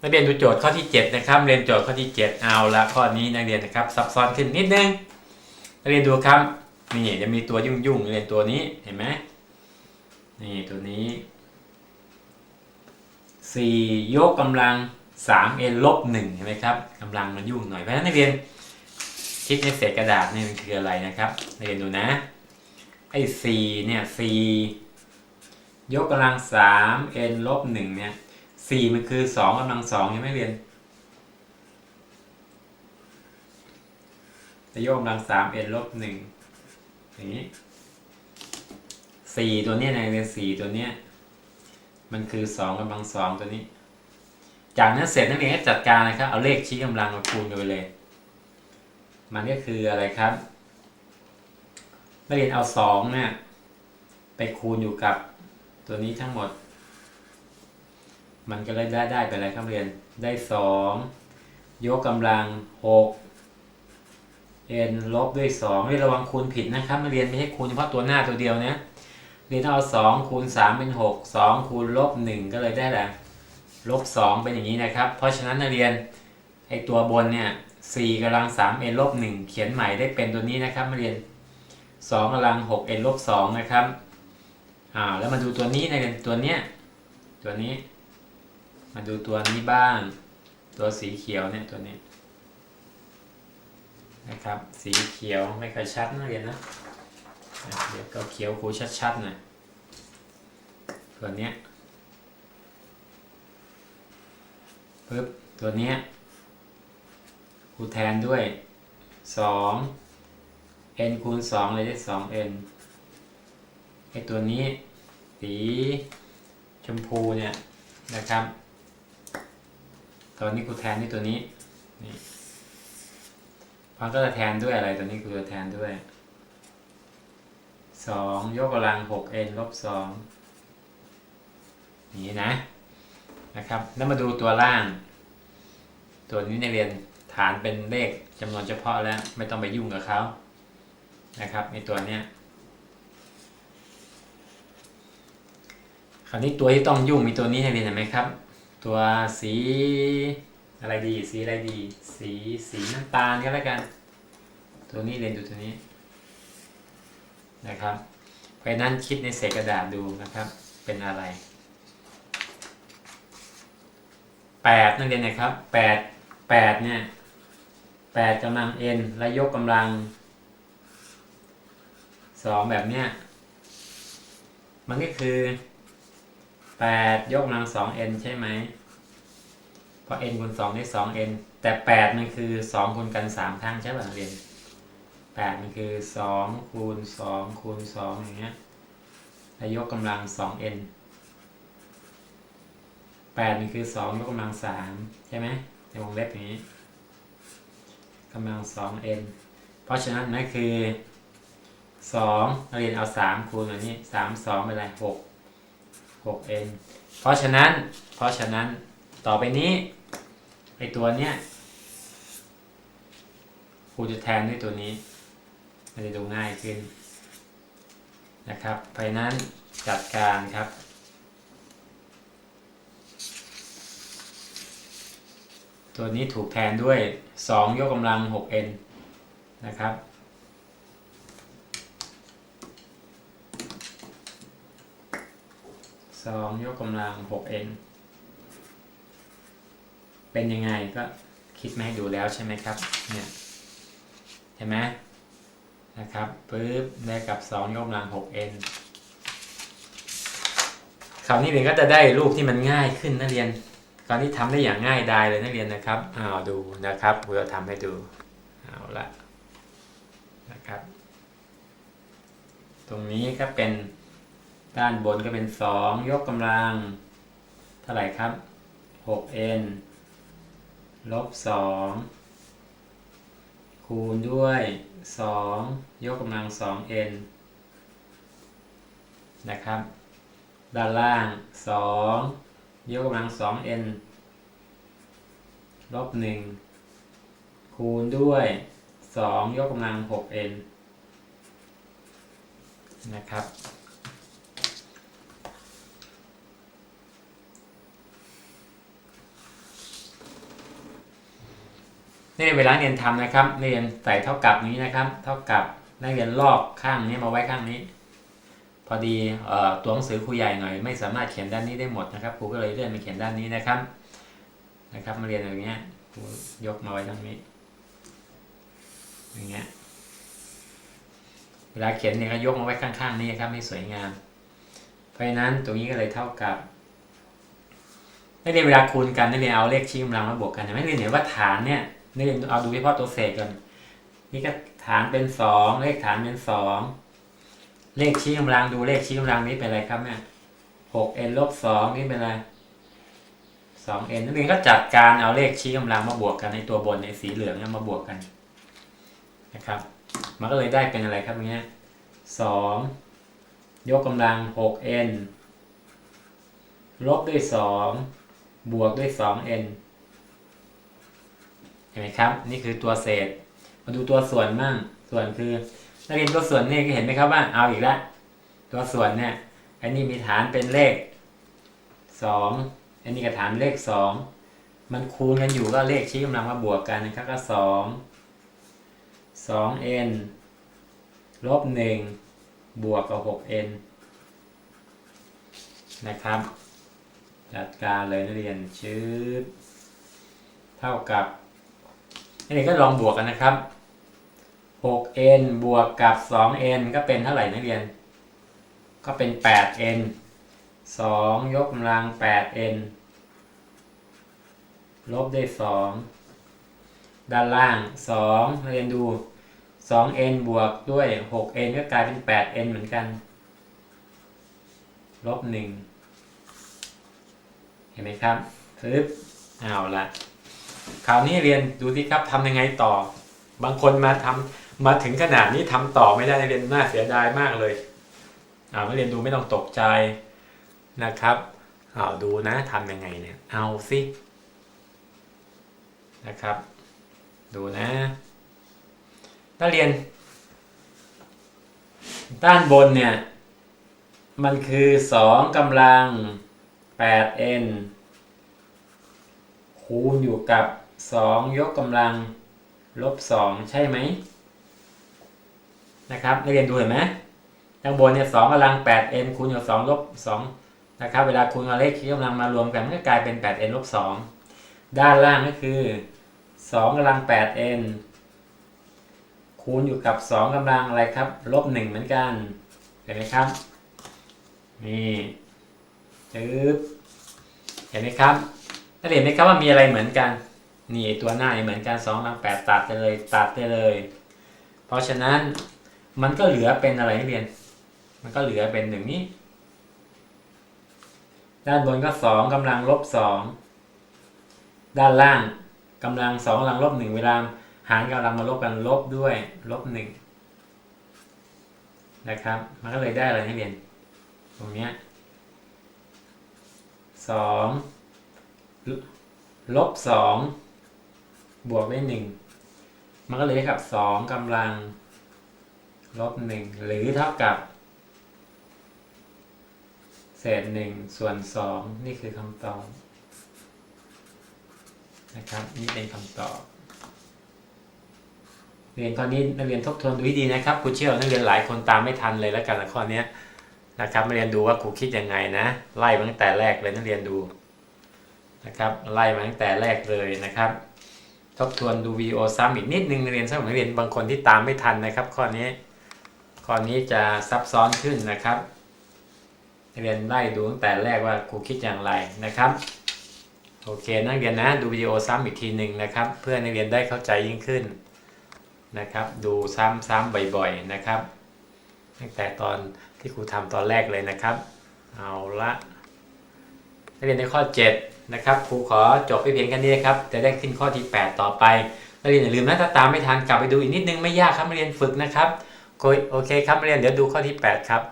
นักเรียนดูโจทย์ข้อที่ 7 นะครับ เรียนโจทย์ข้อที่ 7 เอาละข้อนี้นักเรียนนะครับซับซ้อนขึ้นนิดนึงนักเรียนดูครับนี่จะมีตัวยุ่งยุ่งๆเรียนตัวนี้เห็นไหมนี่ตัวนี้4ยกกำลัง 3n ลบ1เห็นไหมครับกำลังมันยุ่งหน่อยเพราะฉะนั้นนักเรียนคิดในเศษกระดาษนี่มันคืออะไรนะครับนักเรียนดูนะไอ้4เนี่ย4ยกกำลัง 3n ลบ1เนี่ย สี่มันคือสองกำลังสองยังไม่เรียนจะโยกกำลังสามเอ็นลบหนึ่งอย่างนี้สี่ตัวเนี้ยในเรียนสี่ตัวเนี้ยมันคือสองกำลังสองตัวนี้ จากนั้นเสร็จนักเรียนก็จัดการนะครับ เอาเลขชี้กำลังมาคูณกันไปเลย มันก็คืออะไรครับนักเรียนเอาสองเนี่ยไปคูณอยู่กับตัวนี้ทั้งหมด มันก็เลยได้ได้ไปอะไรครับเรียนได้สองยกกำลังหก n ลบด้วยสองเรียนระวังคูณผิดนะครับนักเรียนไม่ใช่คูณเฉพาะตัวหน้าตัวเดียวนะเรียนต้องเอาสองคูณสามเป็นหกสองคูณลบหนึ่งก็เลยได้แหละลบสองเป็นอย่างนี้นะครับ เพราะฉะนั้นนักเรียนไอตัวบนเนี่ยสี่กำลังสาม n ลบหนึ่งเขียนใหม่ได้เป็นตัวนี้นะครับนักเรียนสองกำลังหก n ลบสองนะครับอ่าแล้วมาดูตัวนี้นักเรียนตัวเนี้ยตัวนี้ มาดูตัวนี้บ้าง ตัวสีเขียวเนี่ยตัวนี้นะครับ สีเขียวไม่ค่อยชัดนะเรียนนะเดี๋ยวก็เขียวครูชัดๆหน่อยตัวเนี้ยปึ๊บตัวเนี้ยครูแทนด้วยสอง n คูณสองเลยได้สอง n ไอตัวนี้สีชมพูเนี่ยนะครับ ตอนนี้กูแทนที่ตัวนี้นี่มันก็จะแทนด้วยอะไรตัวนี้กูจะแทนด้วยสองยกกำลังหก n ลบสองนี้นะนะครับ แล้วมาดูตัวล่าง ตัวนี้ในเรียนฐานเป็นเลขจำนวนเฉพาะแล้ว ไม่ต้องไปยุ่งกับเขานะครับในตัวเนี้ยคราวนี้ตัวที่ต้องยุ่งมีตัวนี้ให้เรียนเห็นไหมครับ ตัวสีอะไรดีสีอะไรดี สีสีน้ำตาลก็แล้วกัน ตัวนี้เรียนดูตัวนี้นะครับเพราะนั้นคิดในเศษกระดาษดูนะครับ เป็นอะไรแปดนักเรียนนะครับแปดแปดเนี่ยแปดกำลัง n และยกกำลังสองแบบเนี้ยมันก็คือ แปดยกกำลังสอง n ใช่ไหมเพราะ n คูณสองได้สอง n แต่แปดมันคือสองคูณกันสามครั้งใช่ป่ะเรียนแปดมันคือสองคูณสองคูณสองอย่างเงี้ยแล้วยกกำลังสอง n แปดมันคือสองยกกำลังสามใช่ไหมในวงเล็บอย่างนี้กำลังสอง n เพราะฉะนั้นนั่นคือสองเรียนเอาสามคูณอันนี้สามสองเป็นไรหก 6n เพราะฉะนั้น เพราะฉะนั้นต่อไปนี้ไอตัวเนี้ยครูจะแทนด้วยตัวนี้ มันจะดูง่ายขึ้นนะครับเพราะฉะนั้นจัดการครับ ตัวนี้ถูกแทนด้วย 2 ยกกำลัง 6n นะครับ สองยกกำลังหกเองเป็นยังไงก็คิดมาให้ดูแล้วใช่ไหมครับเนี่ยเห็นไหมนะครับปึ๊บได้กับสองยกกำลังหกเอ็นคราวนี้เรียนก็จะได้รูปที่มันง่ายขึ้นนักเรียนคราวนี้ทำได้อย่างง่ายดายเลยนักเรียนนะครับอ้าวดูนะครับเพื่อทำให้ดูเอาละนะครับ ตรงนี้ก็เป็น ด้านบนก็เป็น 2 ยกกำลัง เท่าไหร่ครับ 6n ลบ 2 คูณด้วย 2 ยกกำลัง 2n นะครับ ด้านล่าง 2 ยกกำลัง 2n ลบ 1 คูณด้วย 2 ยกกำลัง 6n นะครับ นี่เวลาเรียนทำนะครับ เรียนใส่เท่ากับนี้นะครับ เท่ากับนักเรียนลอกข้างนี้มาไว้ข้างนี้ พอดีออตัวหนังสือครูใหญ่หน่อย ไม่สามารถเขียนด้านนี้ได้หมดนะครับครูก็เลยเลื่อนมาเขียนด้านนี้นะครับนะครับ มาเรียนอย่างเงี้ยครูยกมาไว้ตรงนี้อย่างเงี้ยเวลาเขียนเนี่ยก็ยกมาไว้ข้างๆนี้ครับให้สวยงาม เพราะฉะนั้นตรงนี้ก็เลยเท่ากับนักเรียนเวลาคูณกันนักเรียนเอาเลขชี้กำลังมาบวกกันนักเรียนเห็นว่าฐานเนี่ย นักเรียนเอาดูเฉพาะตัวเศษก่อนนี่ก็ฐานเป็นสองเลขฐานเป็นสองเลขชี้กำลังดูเลขชี้กำลังนี้เป็นอะไรครับเนี่ยหกเอ็นลบสองนี่เป็นอะไรสองเอ็นนักเรียนก็จัดการเอาเลขชี้กำลังมาบวกกันในตัวบนในสีเหลืองเนี่ยมาบวกกันนะครับ มันก็เลยได้เป็นอะไรครับเงี้ยสองยกกำลังหกเอ็นลบด้วยสองบวกด้วยสองเอ็น ห็นไหมครับ นี่คือตัวเศษ มาดูตัวส่วนมั่งส่วนคือนักเรียนตัวส่วนนี่เห็นไหมครับว่าเอาอีกแล้วตัวส่วนเนี่ยอันนี้มีฐานเป็นเลขสองอันนี้กับฐานเลขสองมันคูณกันอยู่ก็เลขชี้กำลังมาบวกกันนะครับก็สองสองเอ็นลบหนึ่งบวกกับหกเอ็นนะครับ จัดการเลยนักเรียนชืดเท่ากับ นักเรียนก็ลองบวกกันนะครับ 6n บวกกับ 2n ก็เป็นเท่าไหร่นักเรียน ก็เป็น 8n 2 ยกกำลัง 8n ลบด้วย 2 ด้านล่าง2นักเรียนดู 2n บวกด้วย 6n ก็กลายเป็น 8n เหมือนกัน ลบ 1 เห็นไหมครับปึ๊บเอาละ คราวนี้เรียนดูสิครับทำยังไงต่อ บางคนมาทำมาถึงขนาดนี้ทำต่อไม่ได้เรียนน่าเสียดายมากเลยเอาเรียนดูไม่ต้องตกใจนะครับเอาดูนะทำยังไงเนี่ยเอาสินะครับ ดูนะนักเรียน ด้านบนเนี่ย มันคือสองกำลัง 8n คูณอยู่กับ 2 ยกกำลังลบ 2 ใช่ไหมนะครับนักเรียนดูเห็นไหมข้างบนเนี่ย2กำลัง 8n คูณกับ2ลบ2นะครับเวลาคูณกับเลขที่กำลังมารวมกันมันก็กลายเป็น 8n ลบ2ด้านล่างก็คือ 2กำลัง 8n คูณอยู่กับ 2กำลังอะไรครับลบ1เหมือนกันเห็นไหมครับนี่จึ๊บเห็นไหมครับ นักเรียนเห็นไหมครับว่ามีอะไรเหมือนกัน นี่ตัวหน้าเหมือนกันสองกำลังแปดตัดไปเลยตัดไปเลย เพราะฉะนั้นมันก็เหลือเป็นอะไรนักเรียน มันก็เหลือเป็นหนึ่งนี้ ด้านบนก็สองกำลังลบสองด้านล่างกำลังสองกำลังลบหนึ่งเวลาหารกำลังมาลบกันลบด้วยลบหนึ่งนะครับ มันก็เลยได้อะไรนักเรียน ตรงเนี้ยสอง ลบสองบวกด้วยหนึ่งมันก็เลยเท่ากับสองกำลัง ลบหนึ่งหรือเท่ากับ เศษหนึ่งส่วนสองนี่คือคำตอบนะครับ นี่เป็นคำตอบ เรียนข้อนี้นักเรียนทบทวนดูให้ดีนะครับครูเชื่อว่านักเรียนหลายคนตามไม่ทันเลยแล้วกันละข้อนี้นะครับมาเรียนดูว่าครูคิดยังไงนะ ไล่ตั้งแต่แรกเลยนักเรียนดู นะครับไล่มาตั้งแต่แรกเลยนะครับ ทบทวนดูวีโอซ้ำอีกนิดนึงนักเรียนสำหรับเรียนบางคนที่ตามไม่ทันนะครับ ข้อนี้ข้อนี้จะซับซ้อนขึ้นนะครับ เรียนไล่ดูตั้งแต่แรกว่าครูคิดอย่างไรนะครับโอเคนักเรียนนะดูวิดีโอซ้ำอีกทีหนึ่งนะครับ เพื่อนักเรียนได้เข้าใจยิ่งขึ้นนะครับ ดูซ้ำๆบ่อยๆนะครับตั้งแต่ตอนที่ครูทำตอนแรกเลยนะครับ เอาละ นักเรียนในข้อ 7 นะครับครูขอจบไปเพียงแค่นี้นะครับ จะได้ขึ้นข้อที่ 8 ต่อไป นักเรียนอย่าลืมนะถ้าตามไม่ทันกลับไปดูอีกนิดนึงไม่ยากครับนักเรียนฝึกนะครับ โอเคครับนักเรียนเดี๋ยวดูข้อที่ 8 ครับ